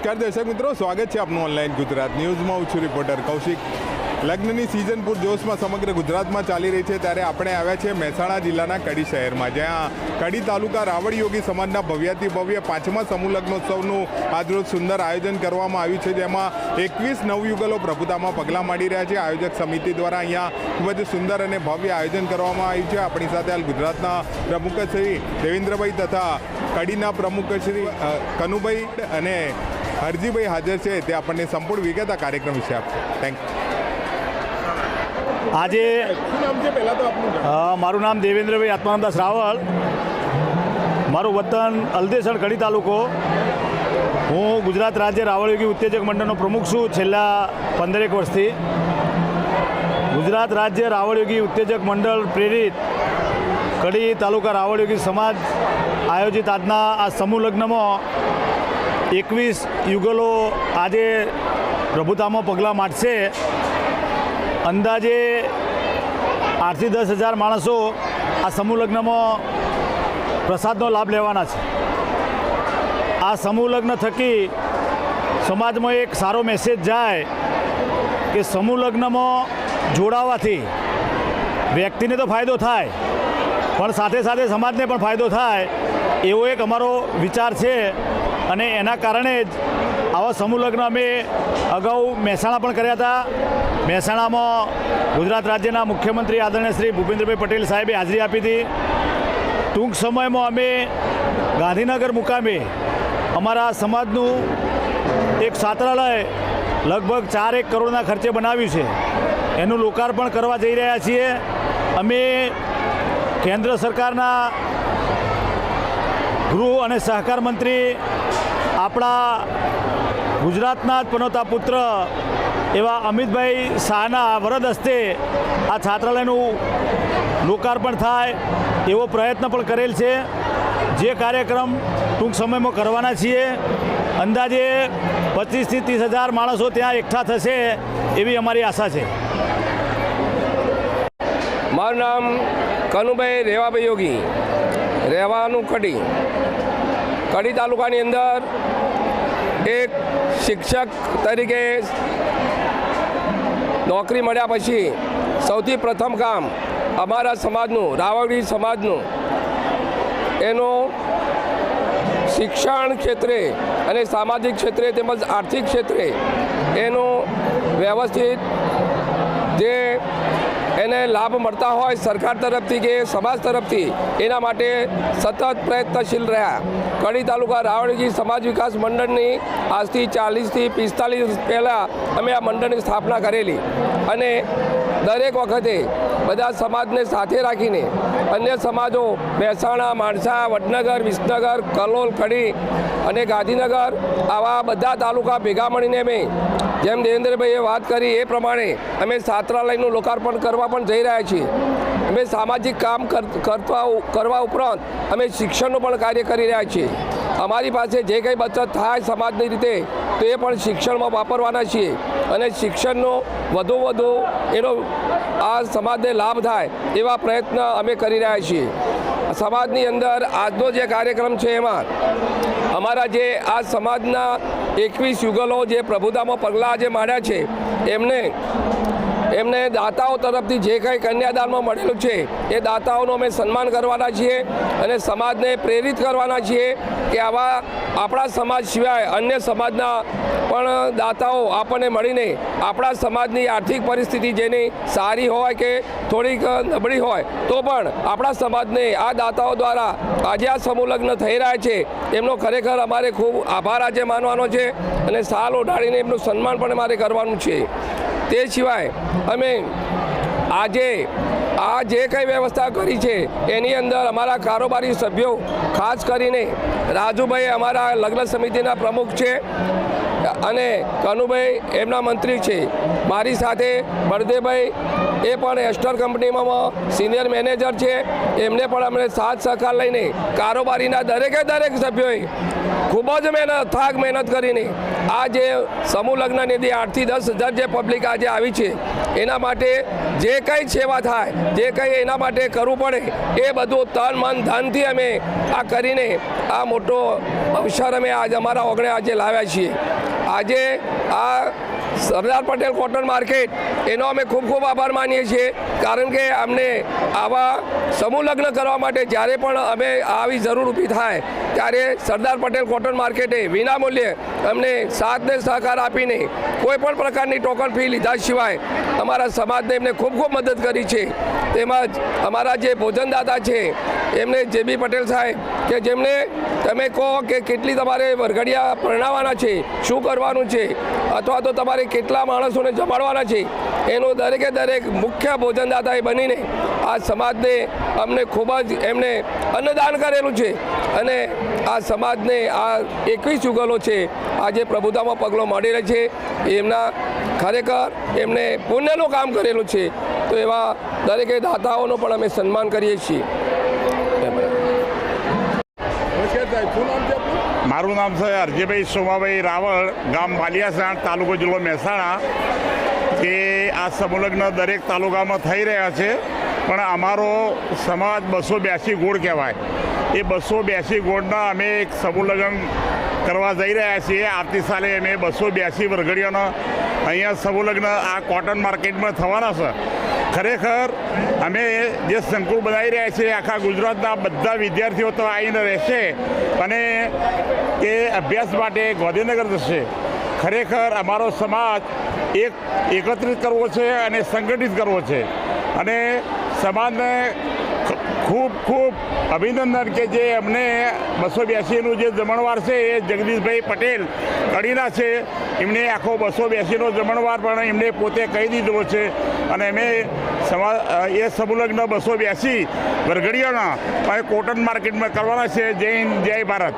નમસ્કાર દર્શક મિત્રો, સ્વાગત છે આપનું ઓનલાઈન ગુજરાત ન્યૂઝમાં. હું છું રિપોર્ટર કૌશિક. લગ્નની સિઝન પૂરજોશમાં સમગ્ર ગુજરાતમાં ચાલી રહી છે ત્યારે આપણે આવ્યા છે મહેસાણા જિલ્લાના કડી શહેરમાં, જ્યાં કડી તાલુકા રાવળ યોગી સમાજના ભવ્યાતિ ભવ્ય પાંચમા સમૂહ લગ્નોત્સવનું આજરોજ સુંદર આયોજન કરવામાં આવ્યું છે, જેમાં એકવીસ નવયુગલો પ્રભુતામાં પગલાં માંડી રહ્યા છે. આયોજક સમિતિ દ્વારા અહીંયા ખૂબ જ સુંદર અને ભવ્ય આયોજન કરવામાં આવ્યું છે. આપણી સાથે હાલ ગુજરાતના પ્રમુખ શ્રી દેવેન્દ્રભાઈ તથા કડીના પ્રમુખ શ્રી કનુભાઈ અને હરજીભાઈ હાજર છે તે આપણને સંપૂર્ણ વિગત આ કાર્યક્રમ વિશે આપશે. થેન્ક યુ આજે મારું નામ દેવેન્દ્રભાઈ આત્માનંદાસ રાવળ મારું વતન અલદેસર કડી તાલુકો. હું ગુજરાત રાજ્ય રાવળયોગી ઉત્તેજક મંડળનો પ્રમુખ છું છેલ્લા પંદરેક વર્ષથી. ગુજરાત રાજ્ય રાવળ યોગી ઉત્તેજક મંડળ પ્રેરિત કડી તાલુકા રાવળ યોગી સમાજ આયોજિત આજના આ સમૂહ લગ્નમાં એકવીસ યુગલો આજે પ્રભુતામાં પગલાં માંડશે અંદાજે આઠથી દસ હજાર માણસો આ સમૂહ લગ્નમાં પ્રસાદનો લાભ લેવાના છે. આ સમૂહ લગ્ન થકી સમાજમાં એક સારો મેસેજ જાય કે સમૂહ લગ્નમાં જોડાવાથી વ્યક્તિને તો ફાયદો થાય, પણ સાથે સાથે સમાજને પણ ફાયદો થાય એવો એક અમારો વિચાર છે. અને એના કારણે જ આવા સમૂહ લગ્ન અમે અગાઉ મહેસાણા પણ કર્યા હતા. મહેસાણામાં ગુજરાત રાજ્યના મુખ્યમંત્રી આદરણીય શ્રી ભૂપેન્દ્રભાઈ પટેલ સાહેબે હાજરી આપી હતી. ટૂંક સમયમાં અમે ગાંધીનગર મુકામે અમારા સમાજનું એક છાત્રાલય લગભગ ચાર એક કરોડના ખર્ચે બનાવ્યું છે. એનું લોકાર્પણ કરવા જઈ રહ્યા છીએ. અમે કેન્દ્ર સરકારના ગૃહ અને સહકાર મંત્રી આપણા ગુજરાતના જ પનોતા પુત્ર એવા અમિતભાઈ શાહના વરદ હસ્તે આ છાત્રાલયનું લોકાર્પણ થાય એવો પ્રયત્ન પણ કરેલ છે. જે કાર્યક્રમ ટૂંક સમયમાં કરવાના છીએ. અંદાજે પચીસથી ત્રીસ હજાર માણસો ત્યાં એકઠા થશે એવી અમારી આશા છે. મારું નામ કનુભાઈ રેવાભાઈ યોગી. રહેવાનું કડી. કડી તાલુકાની અંદર એક શિક્ષક તરીકે નોકરી મળ્યા પછી સૌથી પ્રથમ કામ અમારા સમાજનું રાવડી સમાજનું. એનું શિક્ષણ ક્ષેત્રે અને સામાજિક ક્ષેત્રે તેમજ આર્થિક ક્ષેત્રે એનું વ્યવસ્થિત જે એને લાભ મળતા હોય સરકાર તરફથી કે સમાજ તરફથી, એના માટે સતત પ્રયત્નશીલ રહ્યા. કડી તાલુકા રાવળજી સમાજ વિકાસ મંડળની આજથી ચાલીસથી પિસ્તાલીસ પહેલાં અમે આ મંડળની સ્થાપના કરેલી. અને દરેક વખતે બધા સમાજને સાથે રાખીને અન્ય સમાજો, મહેસાણા, માણસા, વડનગર, વિસનગર, કલોલ, કડી અને ગાંધીનગર, આવા બધા તાલુકા ભેગા મળીને અમે જેમ દેવેન્દ્રભાઈએ વાત કરી એ પ્રમાણે અમે છાત્રાલયનું લોકાર્પણ કરવા પણ જઈ રહ્યા છીએ. અમે સામાજિક કામ કર- કરતા કરવા ઉપરાંત અમે શિક્ષણનું પણ કાર્ય કરી રહ્યા છીએ. અમારી પાસે જે કંઈ બચત થાય સમાજની રીતે, તો એ પણ શિક્ષણમાં વાપરવાના છીએ. અને શિક્ષણનો વધુ વધુ એનો આ સમાજને લાભ થાય એવા પ્રયત્ન અમે કરી રહ્યા છીએ. સમાજની અંદર આજનો જે કાર્યક્રમ છે એમાં અમારા જે આ સમાજના એકવીસ યુગલો જે પ્રભુતામાં પગલાં જે માંડ્યા છે, એમને એમને દાતાઓ તરફથી જે કંઈ કન્યાદાનમાં મળેલું છે, એ દાતાઓનું અમે સન્માન કરવાના છીએ અને સમાજને પ્રેરિત કરવાના છીએ કે આવા આપણા સમાજ સિવાય અન્ય સમાજના પણ દાતાઓ આપણને મળીને આપણા સમાજની આર્થિક પરિસ્થિતિ જેની સારી હોય કે થોડીક નબળી હોય, તો પણ આપણા સમાજને આ દાતાઓ દ્વારા આજે આ સમૂહલગ્ન થઈ રહ્યા છે. એમનો ખરેખર અમારે ખૂબ આભાર આજે માનવાનો છે અને સાલ ઓઢાડીને એમનું સન્માન પણ અમારે કરવાનું છે. તે સિવાય અમે આજે આ જે કંઈ વ્યવસ્થા કરી છે, એની અંદર અમારા કારોબારી સભ્યો, ખાસ કરીને રાજુભાઈ અમારા લગ્ન સમિતિના પ્રમુખ છે. અને કનુભાઈ એમના મંત્રી છે. મારી સાથે બળદેવભાઈ એ પણ એસ્ટર કંપનીમાં સિનિયર મેનેજર છે. એમને પણ અમને સાથ સહકાર લઈને કારોબારીના દરેકે દરેક સભ્યોએ ખૂબ જ મહેનત, થાક મહેનત કરીને આ જે સમૂહ લગ્નની જે આઠથી દસ હજાર જે પબ્લિક આજે આવી છે, એના માટે જે કંઈ સેવા થાય, જે કંઈ એના માટે કરવું પડે, એ બધું તન મન ધનથી અમે આ કરીને આ મોટો અવસર અમે આજે અમારા ઓગણે આજે લાવ્યા છીએ. આજે આ સરદાર પટેલ કોટન માર્કેટ, એનો અમે ખૂબ ખૂબ આભાર માનીએ છીએ, કારણ કે અમને આવા સમૂહ કરવા માટે જ્યારે પણ અમે આવી જરૂર ઊભી થાય, ત્યારે સરદાર પટેલ કોટન માર્કેટે વિનામૂલ્યે અમને સાથને સહકાર આપીને કોઈ પણ પ્રકારની ટોકન ફી લીધા સિવાય અમારા સમાજને એમને ખૂબ ખૂબ મદદ કરી છે. તેમજ અમારા જે ભોજનદાતા છે એમને જે બી પટેલ સાહેબ, કે જેમને તમે કહો કે કેટલી તમારે વરઘડિયા પરણાવવાના છે, શું કરવાનું છે, અથવા તો તમારે કેટલા માણસોને જમાડવાના છે, એનું દરેકે દરેક મુખ્ય ભોજનદાતાએ બનીને આ સમાજને અમને ખૂબ જ એમને અન્નદાન કરેલું છે. અને આ સમાજને આ એકવીસ યુગલો છે, આજે પ્રભુતામાં પગલો મળી રહે છે. એમના ખરેખર એમને પુણ્યનું કામ કરેલું છે. તો એવા દરેકે દાતાઓનો પણ અમે સન્માન કરીએ છીએ નમસ્કાર સાહેબ શું નામ છે આપનું મારું નામ છે અરજીભાઈ સોમાભાઈ રાવળ, ગામ બાલિયાસાણ તાલુકો જિલ્લો મહેસાણા, કે આ સમુલગ્ન દરેક તાલુકામાં થઈ રહ્યા છે. પણ અમારો સમાજ બસો બ્યાસી ગોળ કહેવાય. એ બસો બ્યાસી ગોળના અમે એક સમુલગ્ન કરવા જઈ રહ્યા છીએ. આવતી સાલે અમે બસો બ્યાસી વરઘડીઓના અહીંયા સમુલગ્ન આ કોટન માર્કેટમાં થવાના છે. ખરેખર અમે જે સંકુલ બનાવી રહ્યા છીએ, આખા ગુજરાતના બધા વિદ્યાર્થીઓ તો આવીને રહેશે અને એ અભ્યાસ માટે ગાંધીનગર જશે. ખરેખર અમારો સમાજ એક એકત્રિત કરવો છે અને સંગઠિત કરવો છે. અને સમાજને ખૂબ ખૂબ અભિનંદન કે જે અમને બસો બ્યાસીનું જે જમણવાર છે એ જગદીશભાઈ પટેલ કડીના છે. એમને આખો બસો બ્યાસીનો જમણવાર પણ એમને પોતે કહી દીધો છે. અને અમે સમા એ સમુલગ્ન બસો બ્યાસી વરઘડીઓના કોટન માર્કેટમાં કરવાના છે. જય જય ભારત.